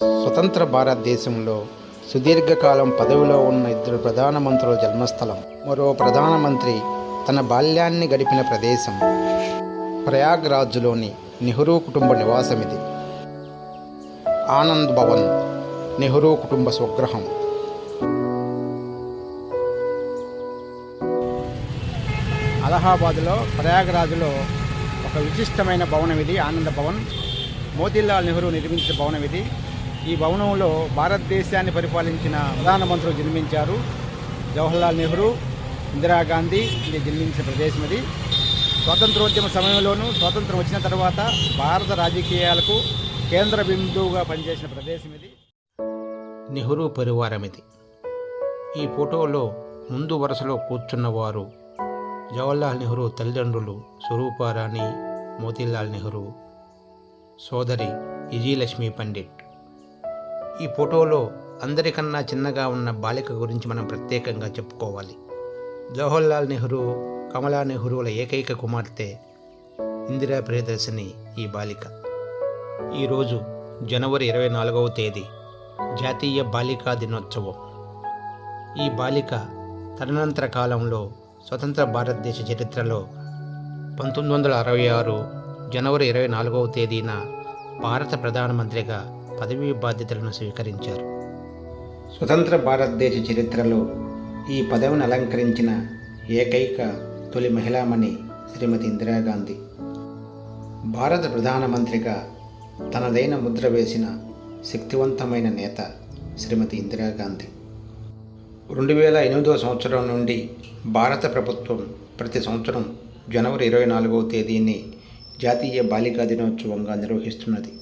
స్వతంత్ర భారతదేశంలో సుదీర్ఘకాలం పదవిలో ఉన్న ఇద్దరు ప్రధానమంత్రుల జన్మస్థలం మరో ప్రధానమంత్రి తన బాల్యాన్ని గడిపిన ప్రదేశం ప్రయాగ్రాజ్లోని నెహ్రూ కుటుంబ నివాసం ఇది ఆనంద్ భవన్ నెహ్రూ కుటుంబ స్వగ్రహం అలహాబాద్లో ప్రయాగరాజ్లో ఒక విశిష్టమైన భవనం ఇది ఆనంద భవన్. మోతీలాల్ నెహ్రూ నిర్మించిన భవనం ఇది ఈ భవనంలో భారతదేశాన్ని పరిపాలించిన ప్రధానమంత్రులు జన్మించారు. జవహర్లాల్ నెహ్రూ ఇందిరాగాంధీ ఇది జన్మించిన ప్రదేశం ఇది స్వాతంత్రోద్యమ సమయంలోనూ స్వాతంత్రం వచ్చిన తర్వాత భారత రాజకీయాలకు కేంద్ర బిందువుగా పనిచేసిన ప్రదేశం ఇది. నెహ్రూ పరివారం ఇది. ఈ ఫోటోలో ముందు వరుసలో కూర్చున్నవారు జవహర్లాల్ నెహ్రూ తల్లిదండ్రులు స్వరూపారాణి మోతీలాల్ నెహ్రూ సోదరి విజయలక్ష్మి పండిట్ ఈ ఫోటోలో అందరికన్నా చిన్నగా ఉన్న బాలిక గురించి మనం ప్రత్యేకంగా చెప్పుకోవాలి. జవహర్లాల్ నెహ్రూ కమలా నెహ్రూల ఏకైక కుమార్తె ఇందిరా ప్రియదర్శిని ఈ బాలిక. ఈరోజు జనవరి ఇరవై నాలుగవ తేదీ జాతీయ బాలికా దినోత్సవం. ఈ బాలిక తదనంతర కాలంలో స్వతంత్ర భారతదేశ చరిత్రలో పంతొమ్మిది వందల అరవై ఆరు జనవరి ఇరవై నాలుగవ తేదీన భారత ప్రధానమంత్రిగా పదవీ బాధ్యతలను స్వీకరించారు. స్వతంత్ర భారతదేశ చరిత్రలో ఈ పదవిని అలంకరించిన ఏకైక తొలి మహిళామణి శ్రీమతి ఇందిరాగాంధీ. భారత ప్రధానమంత్రిగా తనదైన ముద్ర వేసిన శక్తివంతమైన నేత శ్రీమతి ఇందిరాగాంధీ. రెండు వేల ఎనిమిదవ సంవత్సరం నుండి భారత ప్రభుత్వం ప్రతి సంవత్సరం జనవరి ఇరవై నాలుగవ తేదీని జాతీయ బాలికా దినోత్సవంగా నిర్వహిస్తున్నది.